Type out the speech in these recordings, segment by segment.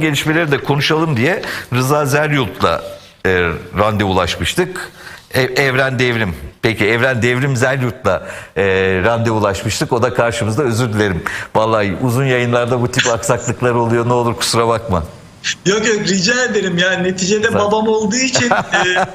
gelişmeleri de konuşalım diye Rıza Zeryurt'la e, randevulaşmıştık. E, Evren Devrim. Peki Evren Devrim Zeryurt'la e, randevulaşmıştık. O da karşımızda özür dilerim. Vallahi uzun yayınlarda bu tip aksaklıklar oluyor. Ne olur kusura bakma. Yok yok rica ederim yani neticede babam olduğu için e,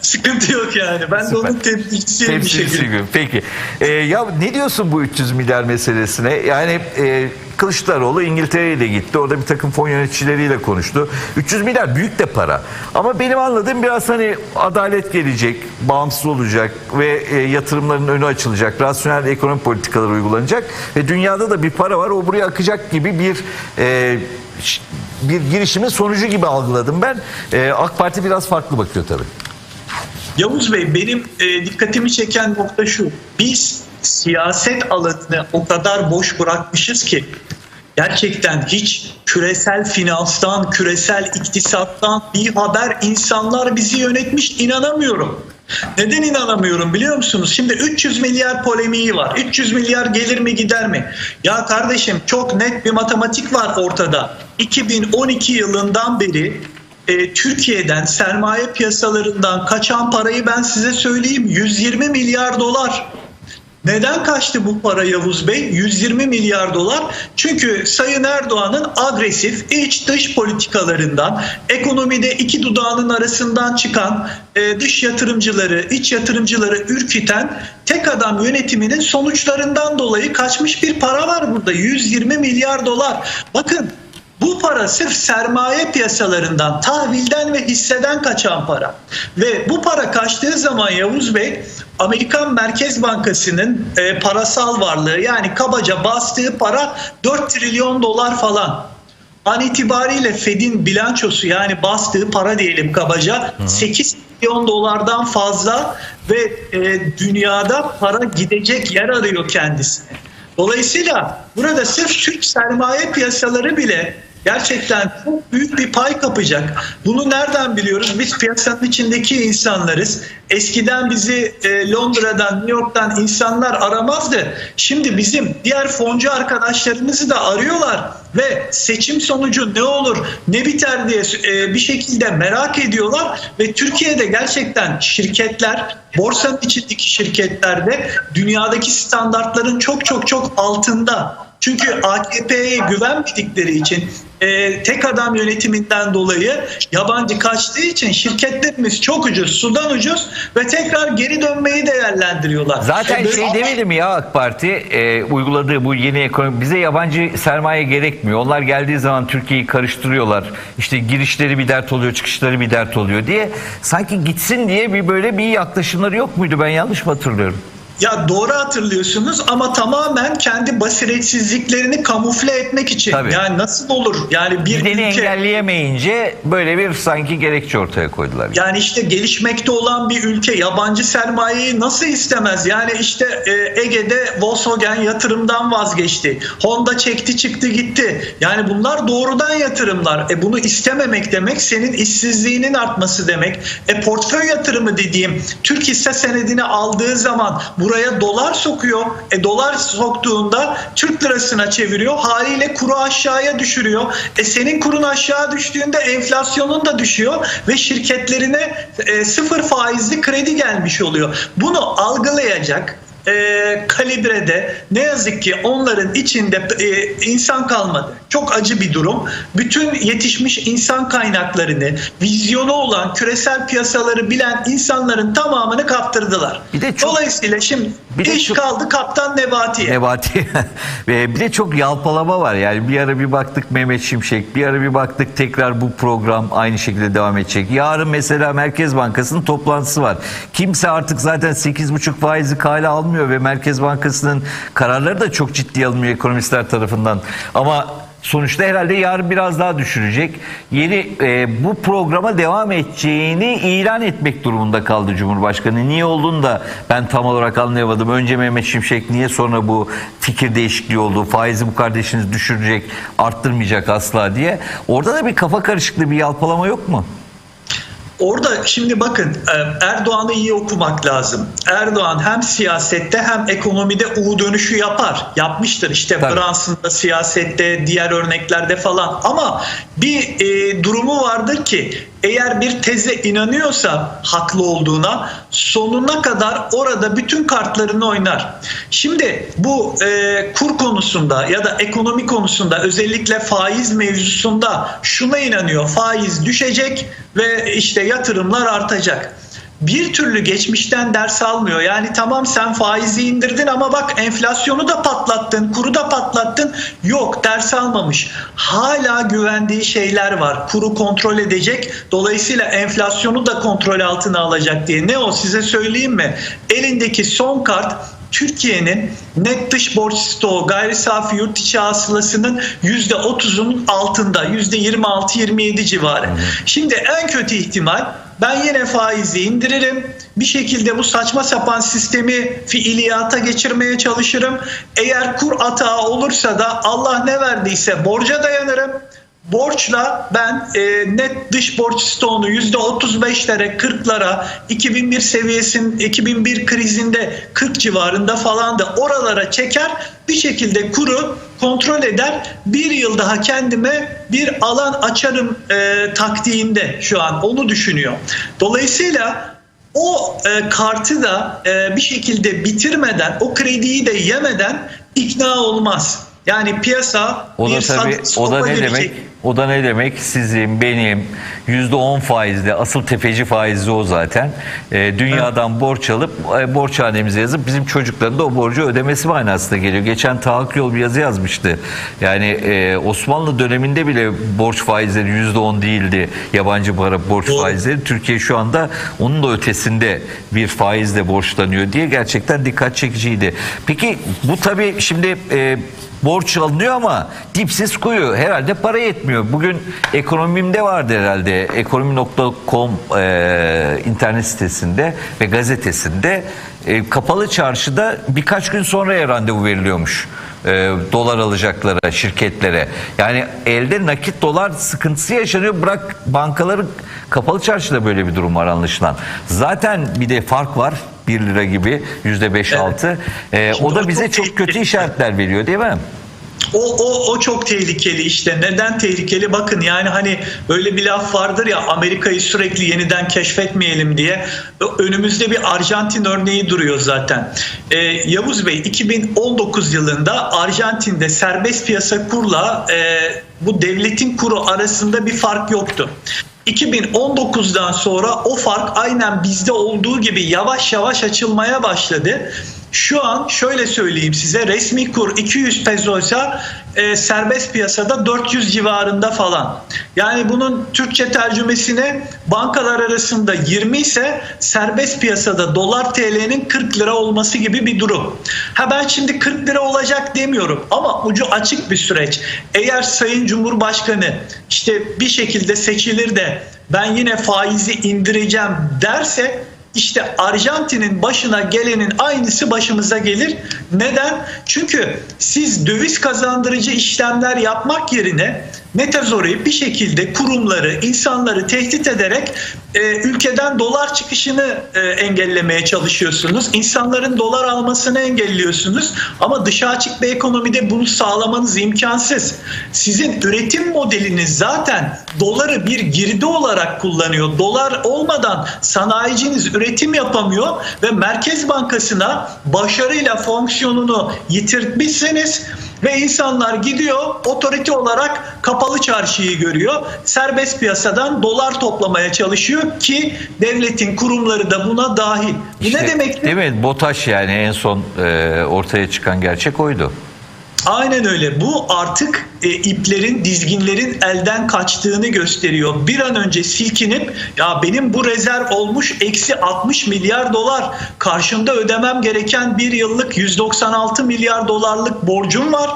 sıkıntı yok yani. Ben de onun temsilcisiyim bir Temsilcisi şekilde. gibi. Peki. E, ya ne diyorsun bu 300 milyar meselesine? Yani e, Kılıçdaroğlu İngiltere'ye de gitti. Orada bir takım fon yöneticileriyle konuştu. 300 milyar büyük de para. Ama benim anladığım biraz hani adalet gelecek, bağımsız olacak ve e, yatırımların önü açılacak. Rasyonel ekonomi politikaları uygulanacak. Ve dünyada da bir para var. O buraya akacak gibi bir e, bir girişimin sonucu gibi algıladım ben. E, AK Parti biraz farklı bakıyor tabii. Yavuz Bey benim e, dikkatimi çeken nokta şu. Biz siyaset alanını o kadar boş bırakmışız ki gerçekten hiç küresel finanstan, küresel iktisattan bir haber insanlar bizi yönetmiş inanamıyorum. Neden inanamıyorum biliyor musunuz? Şimdi 300 milyar polemiği var. 300 milyar gelir mi gider mi? Ya kardeşim çok net bir matematik var ortada. 2012 yılından beri e, Türkiye'den sermaye piyasalarından kaçan parayı ben size söyleyeyim 120 milyar dolar. Neden kaçtı bu para Yavuz Bey? 120 milyar dolar. Çünkü Sayın Erdoğan'ın agresif iç dış politikalarından, ekonomide iki dudağının arasından çıkan e, dış yatırımcıları, iç yatırımcıları ürküten tek adam yönetiminin sonuçlarından dolayı kaçmış bir para var burada. 120 milyar dolar. Bakın para sırf sermaye piyasalarından, tahvilden ve hisseden kaçan para. Ve bu para kaçtığı zaman Yavuz Bey, Amerikan Merkez Bankası'nın e, parasal varlığı yani kabaca bastığı para 4 trilyon dolar falan. An itibariyle Fed'in bilançosu yani bastığı para diyelim kabaca 8 milyon dolardan fazla ve e, dünyada para gidecek yer arıyor kendisine. Dolayısıyla burada sırf Türk sermaye piyasaları bile gerçekten çok büyük bir pay kapacak. Bunu nereden biliyoruz? Biz piyasanın içindeki insanlarız. Eskiden bizi e, Londra'dan, New York'tan insanlar aramazdı. Şimdi bizim diğer foncu arkadaşlarımızı da arıyorlar ve seçim sonucu ne olur, ne biter diye e, bir şekilde merak ediyorlar ve Türkiye'de gerçekten şirketler, borsanın içindeki şirketlerde dünyadaki standartların çok çok çok altında. Çünkü AKP'ye güvenmedikleri için e, tek adam yönetiminden dolayı yabancı kaçtığı için şirketlerimiz çok ucuz, sudan ucuz ve tekrar geri dönmeyi değerlendiriyorlar. Zaten E, şey demedi mi ya AK Parti e, uyguladığı bu yeni ekonomi bize yabancı sermaye gerekmiyor. Onlar geldiği zaman Türkiye'yi karıştırıyorlar. İşte girişleri bir dert oluyor, çıkışları bir dert oluyor diye. Sanki gitsin diye bir böyle bir yaklaşımları yok muydu? Ben yanlış mı hatırlıyorum? Ya doğru hatırlıyorsunuz ama tamamen kendi basiretsizliklerini kamufle etmek için. Tabii. Yani nasıl olur? Yani bir Gideni ülke engelleyemeyince böyle bir sanki gerekçe ortaya koydular. Yani işte gelişmekte olan bir ülke yabancı sermayeyi nasıl istemez? Yani işte e, Ege'de Volkswagen yatırımdan vazgeçti. Honda çekti çıktı gitti. Yani bunlar doğrudan yatırımlar. E bunu istememek demek senin işsizliğinin artması demek. E portföy yatırımı dediğim Türk hisse senedini aldığı zaman buraya dolar sokuyor. E dolar soktuğunda Türk lirasına çeviriyor. Haliyle kuru aşağıya düşürüyor. E senin kurun aşağı düştüğünde enflasyonun da düşüyor ve şirketlerine e, sıfır faizli kredi gelmiş oluyor. Bunu algılayacak e, kalibrede ne yazık ki onların içinde e, insan kalmadı. Çok acı bir durum. Bütün yetişmiş insan kaynaklarını, vizyonu olan küresel piyasaları bilen insanların tamamını kaptırdılar. Bir de çok- Dolayısıyla şimdi Bir de iş çok- kaldı Kaptan Nebati'ye. Nebati. Ve bir de çok yalpalama var. Yani bir ara bir baktık Mehmet Şimşek, bir ara bir baktık tekrar bu program aynı şekilde devam edecek. Yarın mesela Merkez Bankası'nın toplantısı var. Kimse artık zaten 8,5 faizi kale almıyor ve Merkez Bankası'nın kararları da çok ciddiye alınmıyor ekonomistler tarafından. Ama sonuçta herhalde yarın biraz daha düşürecek. Yeni e, bu programa devam edeceğini ilan etmek durumunda kaldı Cumhurbaşkanı. Niye olduğunu da ben tam olarak anlayamadım. Önce Mehmet Şimşek niye sonra bu fikir değişikliği oldu. Faizi bu kardeşiniz düşürecek, arttırmayacak asla diye. Orada da bir kafa karışıklığı, bir yalpalama yok mu? Orada şimdi bakın e, Erdoğan'ı iyi okumak lazım. Erdoğan hem siyasette hem ekonomide U dönüşü yapar. Yapmıştır işte Tabii. Brunson siyasette, diğer örneklerde falan. Ama bir e, durumu vardır ki eğer bir teze inanıyorsa haklı olduğuna sonuna kadar orada bütün kartlarını oynar. Şimdi bu e, kur konusunda ya da ekonomi konusunda özellikle faiz mevzusunda şuna inanıyor. Faiz düşecek ve işte yatırımlar artacak bir türlü geçmişten ders almıyor. Yani tamam sen faizi indirdin ama bak enflasyonu da patlattın, kuru da patlattın. Yok ders almamış. Hala güvendiği şeyler var. Kuru kontrol edecek. Dolayısıyla enflasyonu da kontrol altına alacak diye. Ne o size söyleyeyim mi? Elindeki son kart Türkiye'nin net dış borç stoğu gayri safi yurt içi hasılasının %30'unun altında %26-27 civarı. Şimdi en kötü ihtimal ben yine faizi indiririm. Bir şekilde bu saçma sapan sistemi fiiliyata geçirmeye çalışırım. Eğer kur atağı olursa da Allah ne verdiyse borca dayanırım. Borçla ben e, net dış borç stoğunu %35'lere 40'lara 2001 seviyesinin 2001 krizinde 40 civarında falan da oralara çeker bir şekilde kuru kontrol eder bir yıl daha kendime bir alan açarım e, taktiğinde şu an onu düşünüyor. Dolayısıyla o e, kartı da e, bir şekilde bitirmeden o krediyi de yemeden ikna olmaz. Yani piyasa O da bir tabii o da ne girecek. demek? O da ne demek? Sizin, benim %10 faizli, asıl tefeci faizli o zaten. Ee, dünyadan borç alıp e, borçhanemize yazıp bizim çocukların da o borcu ödemesi manasında geliyor. Geçen Tahakkuk Yol bir yazı yazmıştı. Yani e, Osmanlı döneminde bile borç faizleri %10 değildi. Yabancı para borç Doğru. faizleri. Türkiye şu anda onun da ötesinde bir faizle borçlanıyor diye gerçekten dikkat çekiciydi. Peki bu tabii şimdi e, borç alınıyor ama dipsiz kuyu herhalde para yetmiyor. Bugün ekonomimde vardı herhalde ekonomi.com e, internet sitesinde ve gazetesinde e, kapalı çarşıda birkaç gün sonraya randevu veriliyormuş. e, dolar alacaklara, şirketlere. Yani elde nakit dolar sıkıntısı yaşanıyor. Bırak bankaların kapalı çarşıda böyle bir durum var anlaşılan. Zaten bir de fark var. 1 lira gibi yüzde 5-6. E, Şimdi o da bize çok kötü işaretler veriyor değil mi? O, o, o çok tehlikeli işte. Neden tehlikeli? Bakın yani hani böyle bir laf vardır ya Amerika'yı sürekli yeniden keşfetmeyelim diye. Önümüzde bir Arjantin örneği duruyor zaten. Ee, Yavuz Bey 2019 yılında Arjantin'de serbest piyasa kurla e, bu devletin kuru arasında bir fark yoktu. 2019'dan sonra o fark aynen bizde olduğu gibi yavaş yavaş açılmaya başladı. Şu an şöyle söyleyeyim size resmi kur 200 pesoysa e, serbest piyasada 400 civarında falan. Yani bunun Türkçe tercümesine bankalar arasında 20 ise serbest piyasada dolar TL'nin 40 lira olması gibi bir durum. Ha ben şimdi 40 lira olacak demiyorum ama ucu açık bir süreç. Eğer Sayın Cumhurbaşkanı işte bir şekilde seçilir de ben yine faizi indireceğim derse işte Arjantin'in başına gelenin aynısı başımıza gelir. Neden? Çünkü siz döviz kazandırıcı işlemler yapmak yerine Metazor'u bir şekilde kurumları, insanları tehdit ederek e, ülkeden dolar çıkışını e, engellemeye çalışıyorsunuz. İnsanların dolar almasını engelliyorsunuz. Ama dışa açık bir ekonomide bunu sağlamanız imkansız. Sizin üretim modeliniz zaten doları bir girdi olarak kullanıyor. Dolar olmadan sanayiciniz üretim yapamıyor ve Merkez Bankası'na başarıyla fonksiyonunu yitirtmişseniz ve insanlar gidiyor otorite olarak kapalı çarşıyı görüyor. Serbest piyasadan dolar toplamaya çalışıyor ki devletin kurumları da buna dahil. Bu İşte, ne demek? Mi? BOTAŞ yani en son e, ortaya çıkan gerçek oydu. Aynen öyle. Bu artık e, iplerin, dizginlerin elden kaçtığını gösteriyor. Bir an önce silkinip ya benim bu rezerv olmuş eksi 60 milyar dolar karşımda ödemem gereken bir yıllık 196 milyar dolarlık borcum var.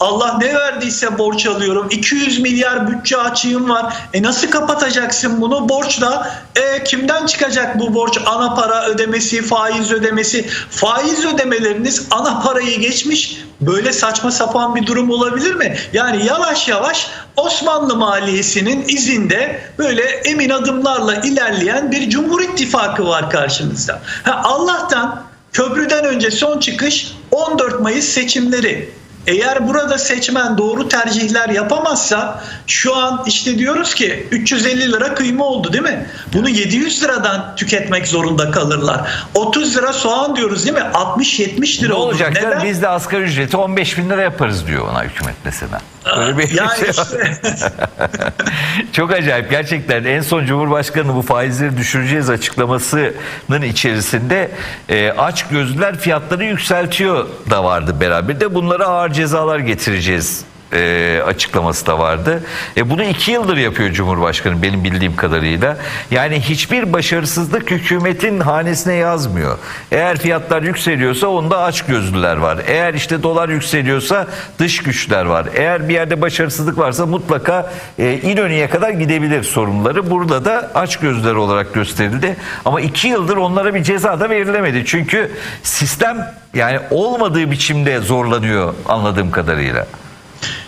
Allah ne verdiyse borç alıyorum. 200 milyar bütçe açığım var. E nasıl kapatacaksın bunu? Borçla e, kimden çıkacak bu borç? Ana para ödemesi, faiz ödemesi. Faiz ödemeleriniz ana parayı geçmiş. Böyle saçma sapan bir durum olabilir mi? Yani yavaş yavaş Osmanlı maliyesinin izinde böyle emin adımlarla ilerleyen bir Cumhur İttifakı var karşımızda. Ha, Allah'tan köprüden önce son çıkış 14 Mayıs seçimleri. Eğer burada seçmen doğru tercihler yapamazsa şu an işte diyoruz ki 350 lira kıyma oldu değil mi? Bunu 700 liradan tüketmek zorunda kalırlar. 30 lira soğan diyoruz değil mi? 60-70 lira Ne olacak? Neden? Biz de asgari ücreti 15 bin lira yaparız diyor ona hükümet mesela. Böyle bir yani şey işte. Çok acayip. Gerçekten en son Cumhurbaşkanı bu faizleri düşüreceğiz açıklamasının içerisinde e, aç gözlüler fiyatları yükseltiyor da vardı beraber. De bunlara ağır cezalar getireceğiz e, açıklaması da vardı. E, bunu iki yıldır yapıyor Cumhurbaşkanı benim bildiğim kadarıyla. Yani hiçbir başarısızlık hükümetin hanesine yazmıyor. Eğer fiyatlar yükseliyorsa onda aç gözlüler var. Eğer işte dolar yükseliyorsa dış güçler var. Eğer bir yerde başarısızlık varsa mutlaka e, İnönü'ye kadar gidebilir sorunları. Burada da aç gözlüler olarak gösterildi. Ama iki yıldır onlara bir ceza da verilemedi. Çünkü sistem yani olmadığı biçimde zorlanıyor anladığım kadarıyla.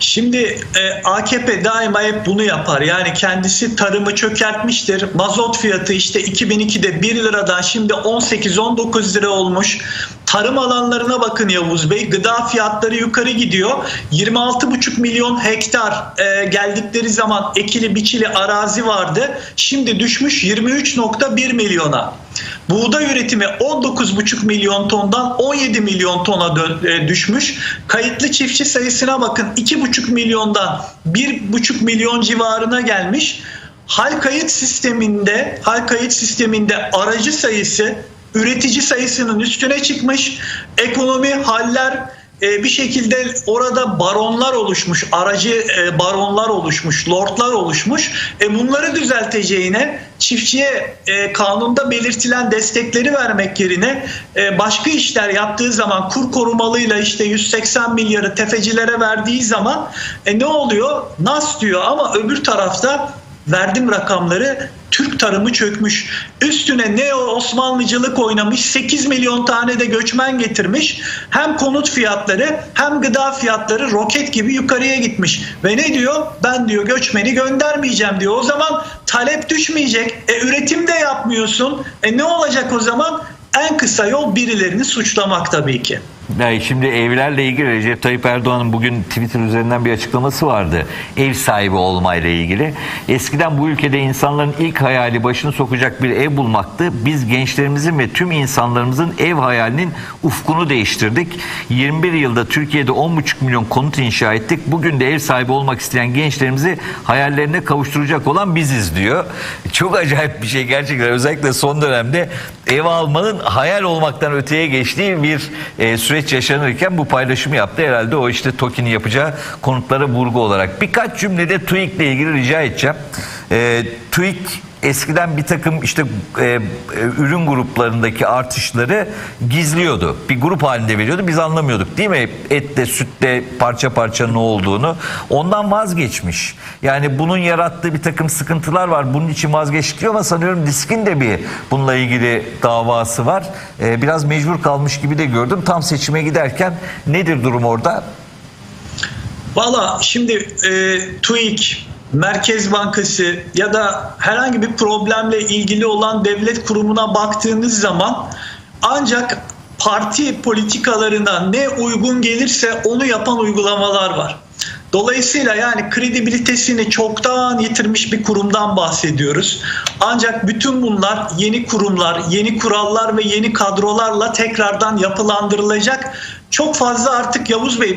Şimdi e, AKP daima hep bunu yapar. Yani kendisi tarımı çökertmiştir. Mazot fiyatı işte 2002'de 1 liradan şimdi 18-19 lira olmuş. Tarım alanlarına bakın Yavuz Bey. Gıda fiyatları yukarı gidiyor. 26,5 milyon hektar e, geldikleri zaman ekili biçili arazi vardı. Şimdi düşmüş 23,1 milyona. Buğday üretimi 19,5 milyon tondan 17 milyon tona e, düşmüş. Kayıtlı çiftçi sayısına bakın 2,5 milyondan 1,5 milyon civarına gelmiş. Hal kayıt sisteminde, hal kayıt sisteminde aracı sayısı üretici sayısının üstüne çıkmış. Ekonomi haller bir şekilde orada baronlar oluşmuş, aracı e, baronlar oluşmuş, lordlar oluşmuş. E, bunları düzelteceğine çiftçiye e, kanunda belirtilen destekleri vermek yerine e, başka işler yaptığı zaman kur korumalıyla işte 180 milyarı tefecilere verdiği zaman e, ne oluyor? Nas diyor ama öbür tarafta verdim rakamları Türk tarımı çökmüş. Üstüne neo Osmanlıcılık oynamış. 8 milyon tane de göçmen getirmiş. Hem konut fiyatları hem gıda fiyatları roket gibi yukarıya gitmiş. Ve ne diyor? Ben diyor göçmeni göndermeyeceğim diyor. O zaman talep düşmeyecek. E üretim de yapmıyorsun. E ne olacak o zaman? En kısa yol birilerini suçlamak tabii ki. Yani şimdi evlerle ilgili Recep Tayyip Erdoğan'ın bugün Twitter üzerinden bir açıklaması vardı. Ev sahibi olmayla ilgili. Eskiden bu ülkede insanların ilk hayali başını sokacak bir ev bulmaktı. Biz gençlerimizin ve tüm insanlarımızın ev hayalinin ufkunu değiştirdik. 21 yılda Türkiye'de 10,5 milyon konut inşa ettik. Bugün de ev sahibi olmak isteyen gençlerimizi hayallerine kavuşturacak olan biziz diyor. Çok acayip bir şey gerçekten. Özellikle son dönemde ev almanın hayal olmaktan öteye geçtiği bir e, süreç yaşanırken bu paylaşımı yaptı. Herhalde o işte TOKİ'nin yapacağı konutlara vurgu olarak. Birkaç cümlede TÜİK'le ilgili rica edeceğim. E, TÜİK eskiden bir takım işte e, e, ürün gruplarındaki artışları gizliyordu. Bir grup halinde veriyordu. Biz anlamıyorduk değil mi? Ette, sütte parça parça ne olduğunu. Ondan vazgeçmiş. Yani bunun yarattığı bir takım sıkıntılar var. Bunun için vazgeçti ama sanıyorum diskin de bir bununla ilgili davası var. E, biraz mecbur kalmış gibi de gördüm. Tam seçime giderken nedir durum orada? Valla şimdi e, TÜİK, Merkez Bankası ya da herhangi bir problemle ilgili olan devlet kurumuna baktığınız zaman ancak parti politikalarına ne uygun gelirse onu yapan uygulamalar var. Dolayısıyla yani kredibilitesini çoktan yitirmiş bir kurumdan bahsediyoruz. Ancak bütün bunlar yeni kurumlar, yeni kurallar ve yeni kadrolarla tekrardan yapılandırılacak. Çok fazla artık Yavuz Bey